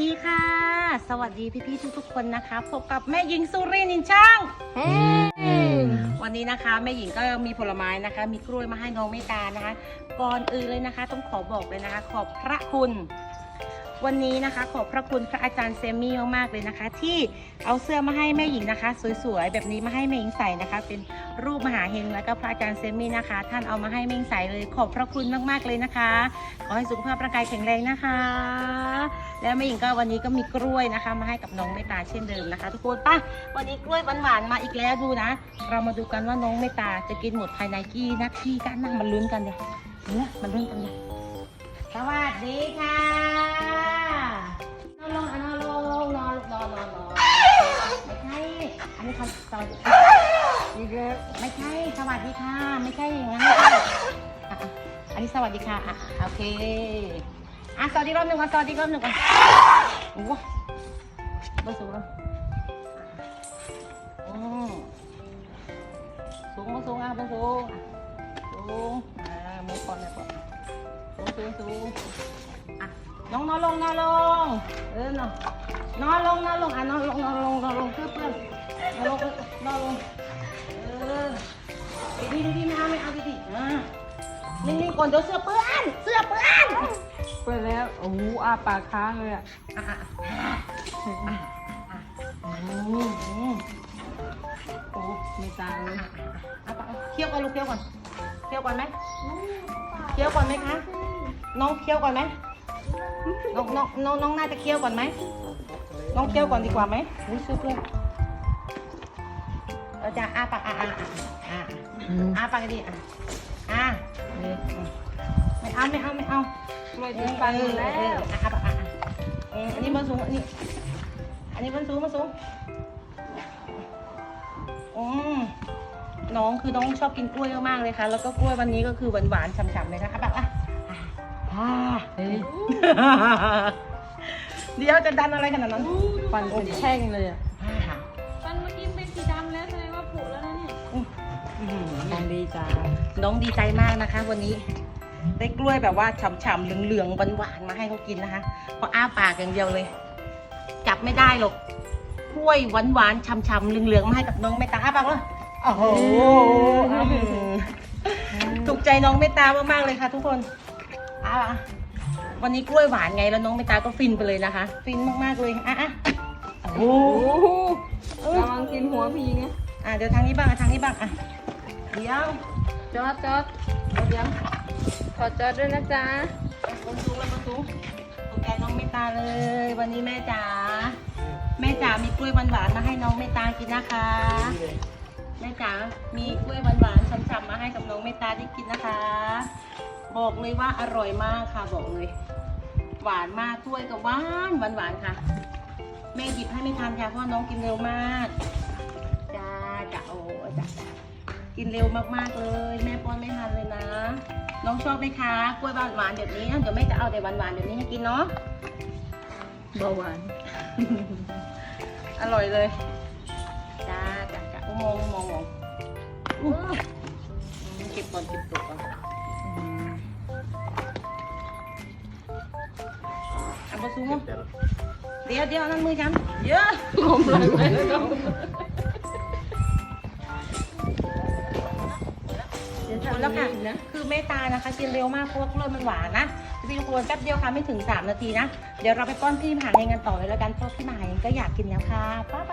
ดีค่ะ สวัสดีพี่ๆทุกๆคนนะคะพบกับแม่หญิงสุรินินช่างวันนี้นะคะแม่หญิงก็มีผลไม้นะคะ มีกล้วยมาให้น้องเมตตานะคะ ก่อนอื่นเลยนะคะ ต้องขอบอกเลยนะคะ ขอบพระคุณ วันนี้นะคะ ขอบพระคุณพระอาจารย์เซมี่มากๆเลยนะคะ ที่เอาเสื้อมาให้แม่หญิงนะคะ สวยๆแบบนี้มาให้แม่หญิงใส่นะคะ เป็นรูปมหาเฮงแล้วก็พระอาจารย์เซมี่นะคะ ท่านเอามาให้แม่หญิงใส่เลยขอบพระคุณมากๆเลยนะคะ ขอให้สุขภาพร่างกายแข็งแรงนะคะ แล้วแม่หญิงก็วันนี้ก็มีกล้วยนะคะ มาให้กับน้องเมตตาเช่นเดิมนะคะ ทุกคนป่ะวันนี้กล้วยหวานๆมาอีกแล้วดูนะ เรามาดูกันว่าน้องเมตตาจะกินหมดภายในกี่นาทีกันนะมันลุ้นกันเลยเนี่ยมันลุ้นกันเลยสวัสดีค่ะ อันนี้เขาสวัสดีนี่คือไม่ใช่ สวัสดีค่ะ ไม่ใช่อย่างนั้นค่ะอะอะอันนี้สวัสดีค่ะอะโอเค อะสวัสดีรอบหนึ่งก่อนสวัสดีรอบหนึ่งก่อนโอ้โหเบอร์สูงแล้วอืมสูงมาสูงอะบนสูงอะสูงอ่ามือก่อนเลยก่อนสูงสูงสูงอะน้องนอนลงนอนลง เออนอนนอนลงนอนลงอะนอนลงนอนลงนอนลงเพื่อนเพื่อน นอนลงนอนลงเออดีดีดีไม่เอาไม่เอาดีดีอะนิ่งๆก่อนเดี๋ยวเสื้อเปื้อนเสื้อเปื้อนเปิดแล้ว โอ้โหอาปากค้างเลยอะอะอะอะอะอะอืมอืมโอ้ไม่ตายเลยเอาไปเอาเคี่ยวก่อนลูกเคี่ยวก่อนเคี่ยวก่อนไหมเคี่ยวก่อนไหมคะ น้องเคี่ยวก่อนไหมน้องน้องน้องน้องน่าจะเคี่ยวก่อนไหมน้องเคี่ยวก่อนดีกว่าไหมอุ้ยซุปเลย เราจะอ้าปากอะอะอะอะอ้าปากดีอะอะนี่ไม่เอาไม่เอาไม่เอากล้วยถึงฟันอยู่แล้วเอออะอะอะอะเอออันนี้มันสูงอันนี้อันนี้มันสูงมันสูงอืมน้องคือน้องชอบกินกล้วยมากๆเลยค่ะ แล้วก็กล้วยวันนี้ก็คือหวานๆฉ่ำๆเลยนะคะแบบอะอะอ่าเฮ้ยเดี๋ยวจะดันอะไรขนาดนั้นฟันเป็นแท่งเลยอะ องดีจ้าน้องดีใจมากนะคะ วันนี้ได้กล้วยแบบว่าฉ่ำๆเหลืองๆหวานๆมาให้เขากินนะคะเพราะอ้าปากอย่างเดียวเลย จับไม่ได้หรอกกล้วยหวานๆฉ่ำๆเหลืองๆมาให้กับน้องเมตตาอ้าปากเลยโอ้โหอืมถูกใจน้องเมตตามากๆเลยค่ะ ทุกคนอะวันนี้กล้วยหวานไงแล้วน้องเมตตาก็ฟินไปเลยนะคะ ฟินมากๆเลยอะอะโอ้โหโอ้โหระวังกินหัวพีไงอะเดี๋ยวทางนี้บ้างอะทางนี้บ้างอะ เดี๋ยวจอดจอดเดี๋ยวขอจอดด้วยนะจ๊ะบนสูงแล้วบนสูงถูกใจน้องเมตตาเลย วันนี้แม่จ๋าแม่จ๋ามีกล้วยหวานๆมาให้น้องเมตตากินนะคะ แม่จ๋ามีกล้วยหวานๆฉ่ำๆมาให้กับน้องเมตตาได้กินนะคะ บอกเลยว่าอร่อยมากค่ะบอกเลยหวานมากกล้วยก็หวานหวานหวานๆค่ะ แม่หยิบให้ไม่ทันค่ะเพราะน้องกินเร็วมากจ้าจ้าโอ้จ้าจ้า กินเร็วมากๆเลย แม่ป้อนไม่ทันเลยนะ น้องชอบไหมคะกล้วยหวานหวานๆแบบนี้เดี๋ยวแม่จะเอาแต่หวานหวานๆแบบนี้ให้กินเนาะเบาหวาน อร่อยเลยจ้าจ้าจ้าโอ้มองมองมองอู้เก็บก่อนเก็บตัวก่อนเอาไปซูมเดี๋ยวเดี๋ยวนั่นมือฉันเยอะงมเลย แล้วค่ะ คือเมตานะคะกินเร็วมากเพราะว่ากล้วยมันหวานนะพี่ทุกคนแป๊บเดียวค่ะไม่ถึง 3 นาทีนะ เดี๋ยวเราไปป้อนพี่มหาเองกันต่อเลยแล้วกันเพราะพี่มหาเองก็อยากกินแล้วค่ะป้าไป